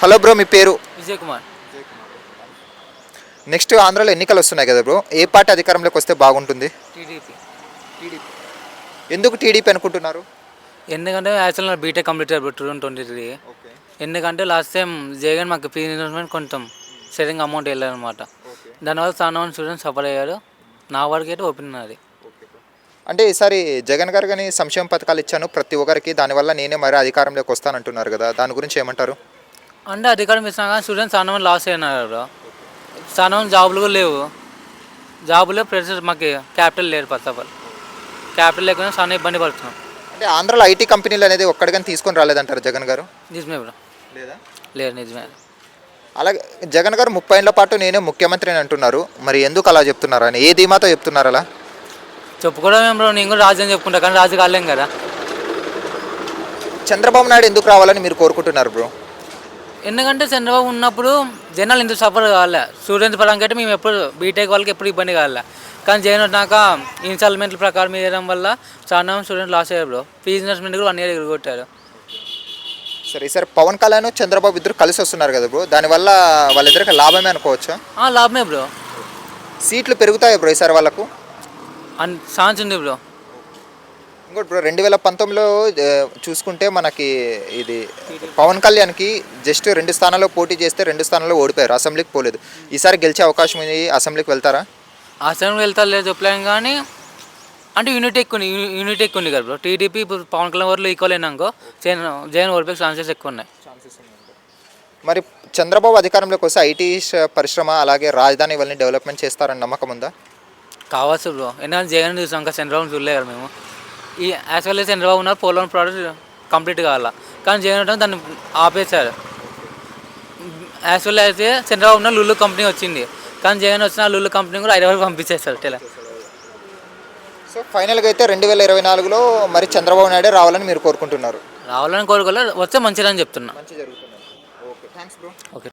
Hello bro మీ పేరు? Vijay Kumar next ఆంధ్రాలో ఎన్నికలు వస్తున్నాయి కదా బ్రో ఏ పార్టీ అధికారంలోకి వస్తే బాగుంటుంది? టీడీపీ. ఎందుకు టీడీపీ అనుకుంటున్నారు? ఎందుకంటే యాక్చువల్ నా బీటెక్ కంప్లీట్ అయిపోయి టూ ట్వంటీ త్రీ ఎందుకంటే లాస్ట్ టైం జగన్ మాకు ఫీ ఇన్వెస్ట్మెంట్ కొంచెం సరిగ్గా అమౌంట్ వెళ్ళారనమాట దానివల్ల చాలా మంది స్టూడెంట్స్ సఫర్ అయ్యారు. నా వరకు అయితే ఒపీనియన్ అది అంటే ఈసారి జగన్ గారు కానీ సంక్షేమ పథకాలు ఇచ్చాను ప్రతి ఒక్కరికి దానివల్ల నేనే మరి అధికారంలోకి వస్తానంటున్నారు కదా దాని గురించి ఏమంటారు? అంటే అధికారం ఇచ్చినా కానీ స్టూడెంట్స్ చాలా మంది లాస్ అయినారు బ్రో. చాలా మంది జాబులు కూడా లేవు. జాబులు ప్లస్ మాకు క్యాపిటల్ లేదు ఫస్ట్ ఆఫ్ ఆల్ క్యాపిటల్ లేకుండా చాలా ఇబ్బంది పడుతున్నాం. అంటే ఆంధ్రాలో ఐటీ కంపెనీలు అనేది ఒక్కడికని తీసుకొని రాలేదంటారు జగన్ గారు? నిజమే బ్రో. లేదా? లేదు నిజమే. అలాగే జగన్ గారు ముప్పై ఏళ్ళ పాటు నేనే ముఖ్యమంత్రి అని అంటున్నారు. మరి ఎందుకు అలా చెప్తున్నారు అని? ఏ ధీమాతో చెప్తున్నారు అలా? చెప్పుకోవడం ఏం బ్రో నేను కూడా రాజు అని చెప్పుకుంటా కానీ రాజు కాలేం కదా. చంద్రబాబు నాయుడు ఎందుకు రావాలని మీరు కోరుకుంటున్నారు బ్రో? ఎందుకంటే చంద్రబాబు ఉన్నప్పుడు జనాలు ఎందుకు సఫర్ కావాలి? స్టూడెంట్స్ పరంగా అయితే మేము ఎప్పుడు బీటెక్ వాళ్ళకి ఎప్పుడు ఇబ్బంది కావాలి? కానీ జగన్ వచ్చినాక ఇన్స్టాల్మెంట్ల ప్రకారం వేయడం వల్ల చాలా స్టూడెంట్ లాస్ అయ్యారు బ్రో. ఫీజు ఇన్వెస్ట్మెంట్ కూడా వన్ ఇయర్ ఎగరగొట్టారు సరే ఈసారి పవన్ కళ్యాణ్ చంద్రబాబు ఇద్దరు కలిసి వస్తున్నారు కదా బ్రో. దానివల్ల వాళ్ళిద్దరికి లాభమే అనుకోవచ్చా? ఆ, లాభమే బ్రో. సీట్లు పెరుగుతాయి బ్రో ఈసారి వాళ్ళకు? అన్ ఛాన్స్ ఉంది బ్రో. ఇంకోటి బ్రో రెండు వేల పంతొమ్మిదిలో చూసుకుంటే మనకి ఇది పవన్ కళ్యాణ్కి జస్ట్ రెండు స్థానాల్లో పోటీ చేస్తే రెండు స్థానాల్లో ఓడిపోయారు. అసెంబ్లీకి పోలేదు. ఈసారి గెలిచే అవకాశం ఉంది. అసెంబ్లీకి వెళ్తారా? సమయం వెళ్తారు లేదు చెప్పలేం కానీ అంటే యూనిట్ ఎక్కువ యూనిట్ ఎక్కువ ఉంది కదా బ్రో. టీడీపీ ఇప్పుడు పవన్ కళ్యాణ్ వరకు ఈక్వల్ అయినాకో జగన్ జగన్ ఓడిపోయే ఛాన్సెస్ ఎక్కువ ఉన్నాయి. మరి చంద్రబాబు అధికారంలోకి వస్తే ఐటీ పరిశ్రమ అలాగే రాజధాని ఇవన్నీ డెవలప్మెంట్ చేస్తారని నమ్మకం ఉందా? కావచ్చు బ్రో. ఎందుకంటే జగన్ చూసాం ఇంకా చంద్రబాబు చూడలే కదా మేము. ఈ యాక్చువల్లీ చంద్రబాబు ఉన్నారు పోలవరం ప్రాజెక్ట్ కంప్లీట్ కావాలా. కానీ జగన్ దాన్ని ఆపేశారు. యాక్చువల్లీ అయితే చంద్రబాబు ఉన్న లుల్లు కంపెనీ వచ్చింది. కానీ జగన్ వచ్చిన లుల్లు కంపెనీ కూడా హైదరాబాద్ పంపించేస్తారు ఇలా సో ఫైనల్గా అయితే రెండు వేల ఇరవై నాలుగులో మరి చంద్రబాబు నాయుడే రావాలని మీరు కోరుకుంటున్నారు. రావాలని కోరుకోలే వస్తే మంచిదని చెప్తున్నా. మంచి జరుగుతుంది. Okay thanks bro okay